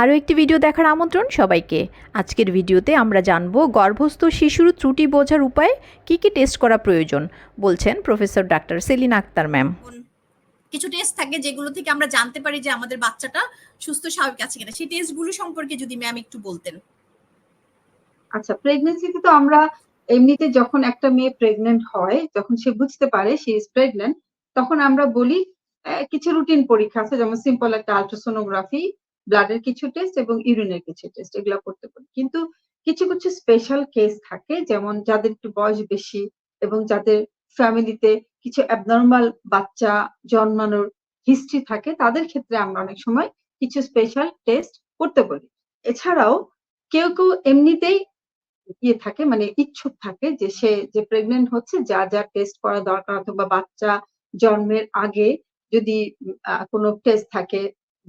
আরও একটি ভিডিও দেখার আমন্ত্রণ সবাইকে। আজকের ভিডিওতে আমরা জানব গর্ভস্থ শিশুর ত্রুটি বোঝার উপায় কি কি টেস্ট করা প্রয়োজন বলছেন প্রফেসর ডাক্তার সেলিনা আক্তার ম্যাম কিছু টেস্ট থাকে যেগুলো থেকে আমরা জানতে পারি যে আমাদের বাচ্চাটা সুস্থ স্বাভাবিক আছে কিনা। সেই টেস্টগুলো সম্পর্কে যদি ম্যাম একটু বলতেন। আচ্ছা প্রেগনেন্সিতে তো আমরা এমনিতে যখন একটা মেয়ে প্রেগনেন্ট হয় যখন সে বুঝতে পারে সে ইজ প্রেগনেন্ট তখন আমরা বলি আহ, কিছু রুটিন পরীক্ষা আছে যেমন সিম্পল একটা আলট্রাসোনোগ্রাফি ব্লাডের কিছু টেস্ট এবং ইউরিনের কিছু টেস্ট এগুলো করতে পারি। কিন্তু কিছু কিছু স্পেশাল কেস থাকে, যেমন যাদের একটু বয়স বেশি এবং যাদের ফ্যামিলিতে কিছু অ্যাবনর্মাল বাচ্চা জন্মানোর হিস্ট্রি থাকে, তাদের ক্ষেত্রে আমরা অনেক সময় কিছু স্পেশাল টেস্ট করতে বলি এছাড়াও কেউ কেউ এমনিতেই ইয়ে থাকে মানে ইচ্ছুক থাকে যে সে, যে প্রেগনেন্ট হচ্ছে, যা যা টেস্ট করা দরকার। অথবা বাচ্চা জন্মের আগে যদি কোনো টেস্ট থাকে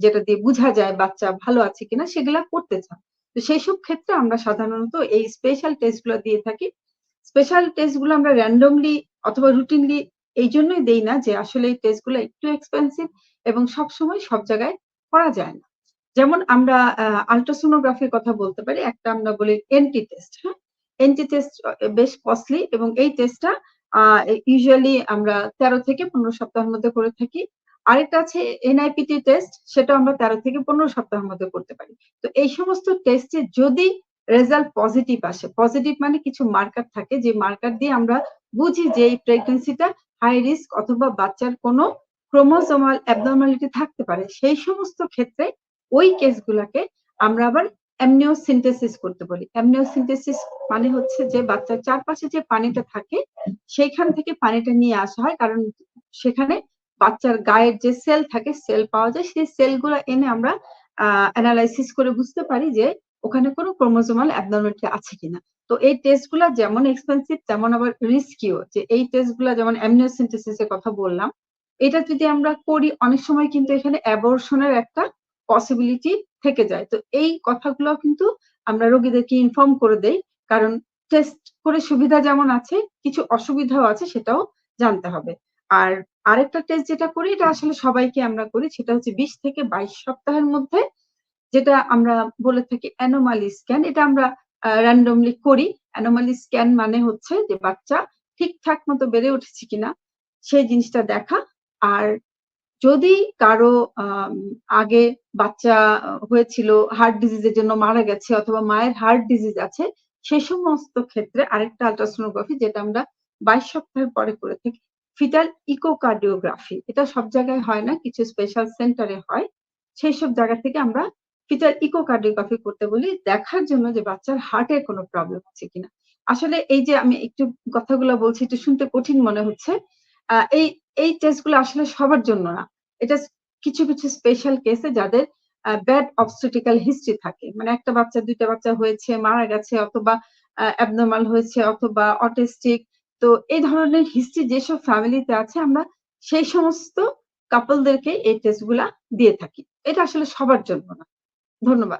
যেটা দিয়ে বোঝা যায় বাচ্চা ভালো আছে কিনা, সেগুলা করতে চান। তো সেই সব ক্ষেত্রে আমরা সাধারণত এই স্পেশাল টেস্টগুলো দিয়ে থাকি। স্পেশাল টেস্টগুলো আমরা র্যান্ডমলি অথবা রুটিনলি এই জন্যই দেই না যে আসলে এই টেস্টগুলো একটু এক্সপেন্সিভ এবং সব সময় সব জায়গায় করা যায় না। যেমন আমরা আলট্রাসোনোগ্রাফির কথা বলতে পারি, একটা আমরা বলি এনটি টেস্ট হ্যাঁ? এনটি টেস্ট বেশ কস্টলি এবং এই টেস্টটা ইউজুয়ালি আমরা তেরো থেকে পনেরো সপ্তাহের মধ্যে করে থাকি। আরেকটা আছে এনআইপিটি টেস্ট সেটা আমরা তেরো থেকে পনেরো সপ্তাহের মধ্যে করতে পারি। তো এই সমস্ত টেস্টে যদি রেজাল্ট পজিটিভ আসে পজিটিভ মানে কিছু মার্কার থাকে, যে মার্কার দিয়ে আমরা বুঝি যে এই প্রেগনেন্সিটা হাই রিস্ক অথবা বাচ্চার কোনো ক্রোমোজোমাল অ্যাবনর্মালিটি থাকতে পারে, সেই সমস্ত ক্ষেত্রে ওই কেসগুলোকে আমরা আবার অ্যামনিওসিনথেসিস করতে বলি অ্যামনিওসিনথেসিস মানে হচ্ছে যে বাচ্চার চারপাশে যে পানিটা থাকে, সেইখান থেকে পানিটা নিয়ে আসা হয়, কারণ সেখানে বাচ্চার গায়ের যে সেল থাকে সেল পাওয়া যায়, সেই সেলগুলো এনে আমরা অ্যানালাইসিস করে বুঝতে পারি যে ওখানে কোনো ক্রোমোজোমাল অ্যাবনর্মালিটি আছে কিনা। তো এই টেস্টগুলো যেমন এক্সপেন্সিভ তেমন আবার রিস্কিও যে এই টেস্টগুলো যেমন অ্যামনিওসিনথেসিসের কথা বললাম, এটা যদি আমরা করি, অনেক সময় কিন্তু এখানে অ্যাবর্শনের একটা পসিবিলিটি থেকে যায়। তো এই কথাগুলো কিন্তু আমরা রোগীদেরকে ইনফর্ম করে দেই, কারণ টেস্ট করে সুবিধা যেমন আছে, কিছু অসুবিধাও আছে, সেটাও জানতে হবে। আর আরেকটা টেস্ট যেটা করি এটা আসলে সবাইকে আমরা করি সেটা হচ্ছে বিশ থেকে বাইশ সপ্তাহের মধ্যে যেটা আমরা বলে থাকি অ্যানোমালি স্ক্যান এটা আমরা র্যান্ডমলি করি। অ্যানোমালি স্ক্যান মানে হচ্ছে যে বাচ্চা ঠিকঠাক মতো বেড়ে উঠেছে কিনা সেই জিনিসটা দেখা। আর যদি কারও আগে বাচ্চা হয়েছিল হার্ট ডিজিজের জন্য মারা গেছে অথবা মায়ের হার্ট ডিজিজ আছে সেই সমস্ত ক্ষেত্রে আরেকটা আলট্রাসোনোগ্রাফি যেটা আমরা বাইশ সপ্তাহের পরে করে থাকি। Fetal echocardiography. এটা সব জায়গায় হয় না, কিছু স্পেশাল সেন্টারে হয়। সেই সব জায়গা থেকে আমরা ফিটাল ইকোকার্ডিওগ্রাফি করতে বলি। দেখার জন্য যে বাচ্চার হার্টের কোনো প্রবলেম আছে কিনা। আসলে এই যে আমি একটু কথাগুলো বলছি, একটু শুনতে কঠিন মনে হচ্ছে। এই এই টেস্টগুলো আসলে সবার জন্য না। এটা কিছু কিছু স্পেশাল কেসে যাদের ব্যাড অবস্টেটিক্যাল হিস্ট্রি থাকে। মানে একটা বাচ্চা, দুইটা বাচ্চা হয়েছে, মারা গেছে অথবা অ্যাবনর্মাল হয়েছে অথবা অটিস্টিক তো এই ধরনের হিস্ট্রি যেসব ফ্যামিলিতে আছে, আমরা সেই সমস্ত কাপলদেরকে এই টেস্টগুলা দিয়ে থাকি। এটা আসলে সবার জন্য না। ধন্যবাদ।